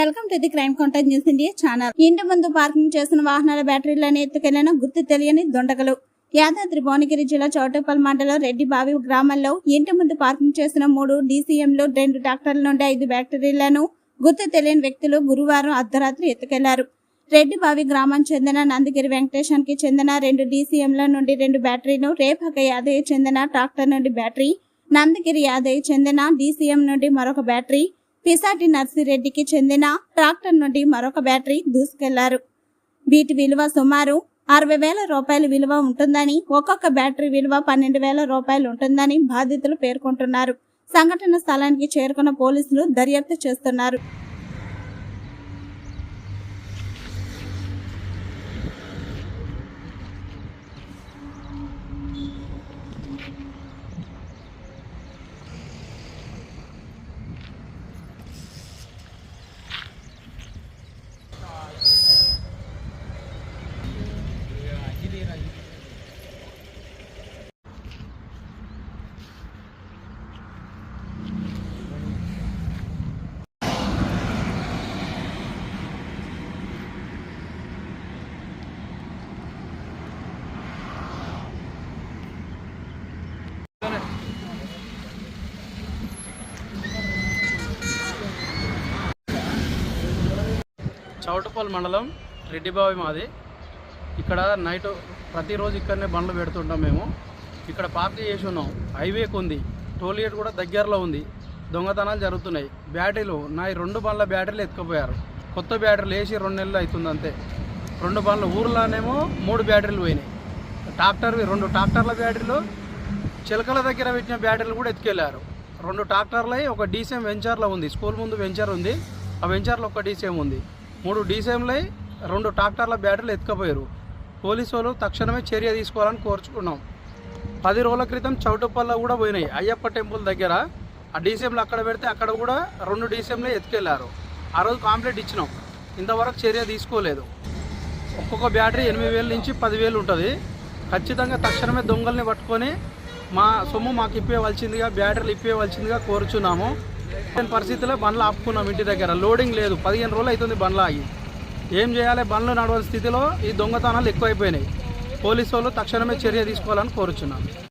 Welcome to the crime contact news India channel. ఇంటి ముందు parking చేసిన వాహనాల బ్యాటరీలను ఎత్తుకెళ్ళిన గుర్తు తెలియని దొండగలు యాదాద్రి భువనగిరి జిల్లా చౌటపల్ మండలం రెడ్డిబావి గ్రామంలో ఇంటి ముందు పార్కింగ్ చేసిన మూడు డీసీఎంలు రెండు ట్రాక్టర్ల నుండి ఐదు బ్యాటరీలను గుర్తు తెలియని వ్యక్తులు గురువారం అర్ధరాత్రి ఎత్తుకెళ్ళారు. రెడ్డిబావి గ్రామం చెందిన నందగిరి వెంకటేశానికి చెందిన రెండు డీసీఎంల నుండి రెండు బ్యాటరీలు రేపక యాదయ్య చెందిన ట్రాక్టర్ నుండి బ్యాటరీ నందగిరి యాదయ్య చెందిన డీసీఎం నుండి మరొక బ్యాటరీ పిసాటి నర్సిరెడ్డికి చెందిన ట్రాక్టర్ నుండి మరొక బ్యాటరీ దూసుకెళ్ళారు. వీటి విలువ సుమారు అరవై వేల రూపాయల విలువ ఉంటుందని ఒక్కొక్క బ్యాటరీ విలువ పన్నెండు వేల రూపాయలు ఉంటుందని బాధితులు పేర్కొంటున్నారు. సంఘటన స్థలానికి చేరుకున్న పోలీసులు దర్యాప్తు చేస్తున్నారు. చౌటపల్లి మండలం రెడ్డిబావి మాది. ఇక్కడ నైట్ ప్రతిరోజు ఇక్కడనే బండ్లు పెడుతుంటాం మేము. ఇక్కడ పార్టీ చేసి ఉన్నాం. హైవేకి ఉంది టోలియట్ కూడా దగ్గరలో ఉంది. దొంగతనాలు జరుగుతున్నాయి. బ్యాటరీలు నా ఈ రెండు బండ్ల బ్యాటరీలు ఎత్తుకుపోయారు. కొత్త బ్యాటరీలు వేసి రెండు నెలలు అవుతుంది అంతే. రెండు బండ్లు ఊర్లోనేమో మూడు బ్యాటరీలు పోయినాయి. ట్రాక్టర్వి రెండు ట్రాక్టర్ల బ్యాటరీలు చిలకల దగ్గర పెట్టిన బ్యాటరీలు కూడా ఎత్తుకెళ్ళారు. రెండు ట్రాక్టర్లై ఒక డీసీఎం వెంచర్లో ఉంది. స్కూల్ ముందు వెంచర్ ఉంది. ఆ వెంచర్లో ఒక డీసీఎం ఉంది. మూడు డీసీఎంలై రెండు ట్రాక్టర్ల బ్యాటరీలు ఎత్తుకపోయారు. పోలీసు వాళ్ళు తక్షణమే చర్య తీసుకోవాలని కోరుచుకున్నాం. పది రోజుల క్రితం చౌటుపల్ల కూడా పోయినాయి. అయ్యప్ప టెంపుల్ దగ్గర. ఆ డీసీఎంలు అక్కడ పెడితే అక్కడ కూడా రెండు డీసీఎంలే ఎత్తుకెళ్ళారు. ఆ రోజు కాంప్లీట్ ఇచ్చినాం. ఇంతవరకు చర్య తీసుకోలేదు. ఒక్కొక్క బ్యాటరీ ఎనిమిది వేల నుంచి పదివేలు ఉంటుంది. ఖచ్చితంగా తక్షణమే దొంగల్ని పట్టుకొని మా సొమ్ము మాకు ఇప్పేవలసిందిగా బ్యాటరీలు ఇప్పేవలసిందిగా కోరుచున్నాము. లేని పరిస్థితిలో బండ్లు ఆపుకున్నాం ఇంటి దగ్గర. లోడింగ్ లేదు. పదిహేను రోజులు అవుతుంది బండ్లు ఆగి. ఏం చేయాలి? బండ్లు నడవని స్థితిలో ఈ దొంగతనాలు ఎక్కువైపోయినాయి. పోలీసు వాళ్ళు తక్షణమే చర్య తీసుకోవాలని కోరుచున్నాను